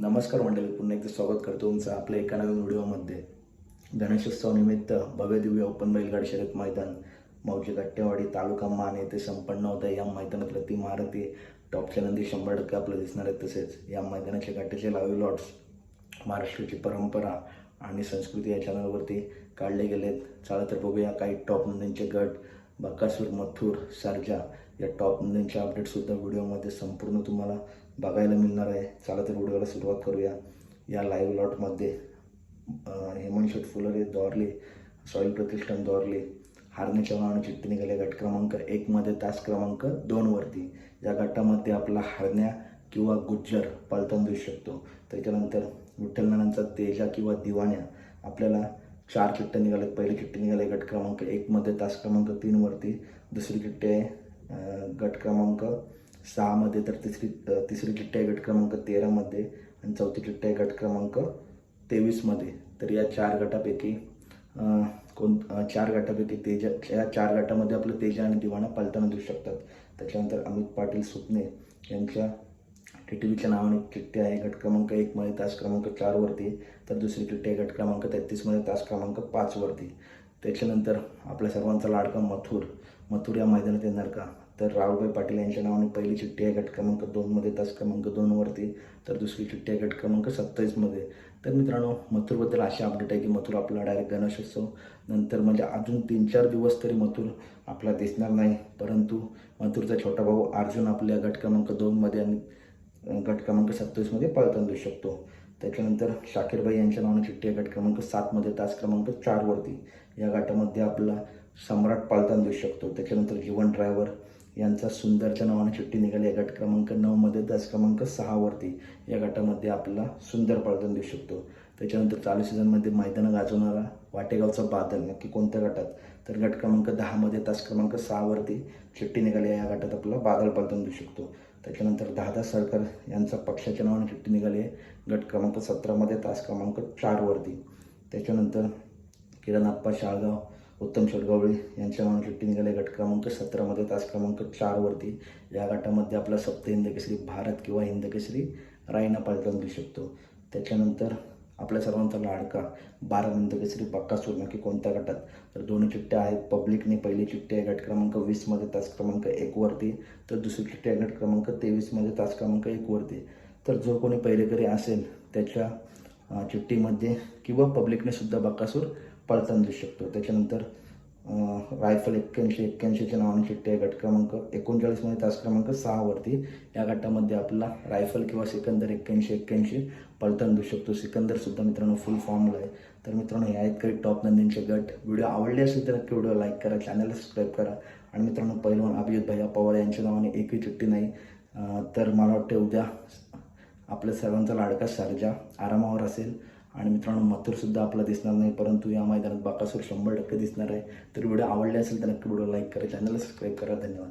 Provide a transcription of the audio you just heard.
नमस्कार मंडळी पुन्हा एकदा स्वागत करतो तुमचं आपल्या एका नवीन व्हिडिओमध्ये. गणेशोत्सवानिमित्त भव्य दिव्य ओपन बैलगाडी शर्यत मैदान मौजे गट्टेवाडी तालुका मान येथे संपन्न होतं या मैदानात ती महारथी टॉपच्या नंदी शंभर टक्के आपलं दिसणार आहेत. तसेच या मैदानाचे गाठीचे लाईव्ह लॉट्स महाराष्ट्राची परंपरा आणि संस्कृती या चॅनलवरती काढले गेलेत. चला तर बघूया काही टॉप नंदींचे गट बकासूर मथुर सर्जा या टॉप नंदींचे अपडेटसुद्धा व्हिडिओमध्ये संपूर्ण तुम्हाला बघायला मिळणार आहे. चला तर व्हिडिओला सुरुवात करूया. या लाईव्ह लॉटमध्ये हेमंत फुलरे दौरले सॉईल प्रतिष्ठान दौरले हार्ने चव्हाण आणि चिठ्ठी निघाले गट क्रमांक एकमध्ये तास क्रमांक दोनवरती या गटामध्ये आपला हारण्या किंवा गुज्जर पलतान देऊ शकतो. त्याच्यानंतर विठ्ठलनानांचा तेजा किंवा दिवाण्या. आपल्याला चार चिठ्ठ्या निघाल्यात पहिली चिठ्ठी निघाली गट क्रमांक एकमध्ये तास क्रमांक तीनवरती दुसरी चिठ्ठी आहे गट क्रमांक सहामध्ये तर तिसरी तिसरी किट्टी आहे गट क्रमांक तेरामध्ये आणि चौथी किट्टी आहे गट क्रमांक तेवीसमध्ये तर या चार गटापैकी कोण चार गटापैकी तेजा या चार गटामध्ये आपलं तेजा आणि दिवाणा पालताना देऊ शकतात. त्याच्यानंतर अमित पाटील सुपणे यांच्या टी टी व्हीच्या नावाने किट्टी आहे गट क्रमांक एकमध्ये तास क्रमांक चारवरती तर दुसरी किट्टी आहे गट क्रमांक तेहतीसमध्ये तास क्रमांक पाचवरती त्याच्यानंतर आपल्या सर्वांचा लाडका मथुर मथुर या मैदानात येणार का? तर राहुलभाई पाटील यांच्या नावाने पहिली चिठ्ठी आहे गट क्रमांक दोनमध्ये तास क्रमांक दोनवरती तर दुसरी चिठ्ठी आहे गट क्रमांक सत्तावीसमध्ये तर मित्रांनो मथुरबद्दल अशी अपडेट आहे की मथुर आपला डायरेक्ट गणेशोत्सव नंतर म्हणजे अजून तीन चार दिवस तरी मथुर आपला दिसणार नाही परंतु मथुरचा छोटा भाऊ अर्जुन आपल्या गट क्रमांक दोनमध्ये आणि गट क्रमांक सत्तावीसमध्ये पळताना देऊ शकतो. त्याच्यानंतर शाकीरबाई यांच्या नावाने चिठ्ठी आहे. गट क्रमांक सातमध्ये तास क्रमांक चारवरती या गटामध्ये आपला सम्राट पालताना देऊ शकतो. त्याच्यानंतर जीवन ड्रायव्हर यांचा सुंदरच्या नावाने चिठ्ठी निघाली. आहे गट क्रमांक नऊमध्ये तास क्रमांक सहावरती या गटामध्ये आपला सुंदर पळतन देऊ शकतो. त्याच्यानंतर चालू सीझनमध्ये मैदानं गाजवणारा वाटेगावचा बादल नक्की कोणत्या गटात? तर गट क्रमांक दहामध्ये तास क्रमांक सहावरती चिठ्ठी निघाली. आहे या गटात आपला बादल पालताना देऊ शकतो. त्याच्यानंतर दहादा सरकार यांचा पक्षाच्या नावाने चिठ्ठी निघाली आहे. गट क्रमांक सतरामध्ये तास क्रमांक चारवरती त्याच्यानंतर किरण आप्पा शाळगाव उत्तम शेडगावळी यांच्या नावाने चिठ्ठी निघाली आहे. गट क्रमांक सतरामध्ये तास क्रमांक चारवरती या गटामध्ये आपला सप्त हिंदकेसरी भारत किंवा हिंदकेसरी रायना पालता देऊ शकतो. त्याच्यानंतर आपल्या सर्वांचा लाडका बारा हिंद केसरी बक्कासूर नक्की कोणत्या गटात? तर दोन्ही चिठ्ठ्या आहेत. पब्लिकने पहिली चिठ्ठी आहे गट क्रमांक वीसमध्ये तास क्रमांक एकवरती तर दुसरी चिठ्ठी आहे गट क्रमांक तेवीसमध्ये तास क्रमांक एकवरती तर जो कोणी पहिलेकरी असेल त्याच्या चिठ्ठीमध्ये किंवा पब्लिकने सुद्धा बक्कासूर पळताना देऊ शकतो. त्याच्यानंतर रायफल एक्क्याऐंशी एक्क्याऐंशीच्या नावाने चिठ्ठी आहे. गट क्रमांक एकोणचाळीसमध्ये तास क्रमांक सहावरती या गटामध्ये आपला रायफल किंवा सिकंदर एक्क्याऐंशी एक्क्याऐंशी पलटण देऊ शकतो. सिकंदरसुद्धा मित्रांनो फुल फॉर्मला आहे. तर मित्रांनो हे आहेत काही टॉप नंदींचे गट. व्हिडिओ आवडले असेल तर नक्की व्हिडिओ लाईक करा चॅनलला सबस्क्राईब करा. आणि मित्रांनो पहिलवान अभिजित भैया पवार यांच्या नावाने एकही चिठ्ठी नाही. तर मला वाटते उद्या आपल्या सर्वांचा लाडका सर्जा आरामावर असेल. आणि मित्रांनो मथुरसुद्धा आपला दिसणार नाही परंतु या मैदानात बाकासूर शंभर टक्के दिसणार आहे. तर व्हिडिओ आवडले असेल तर नक्की व्हिडिओ लाईक करा चॅनलला सबस्क्राईब करा. धन्यवाद.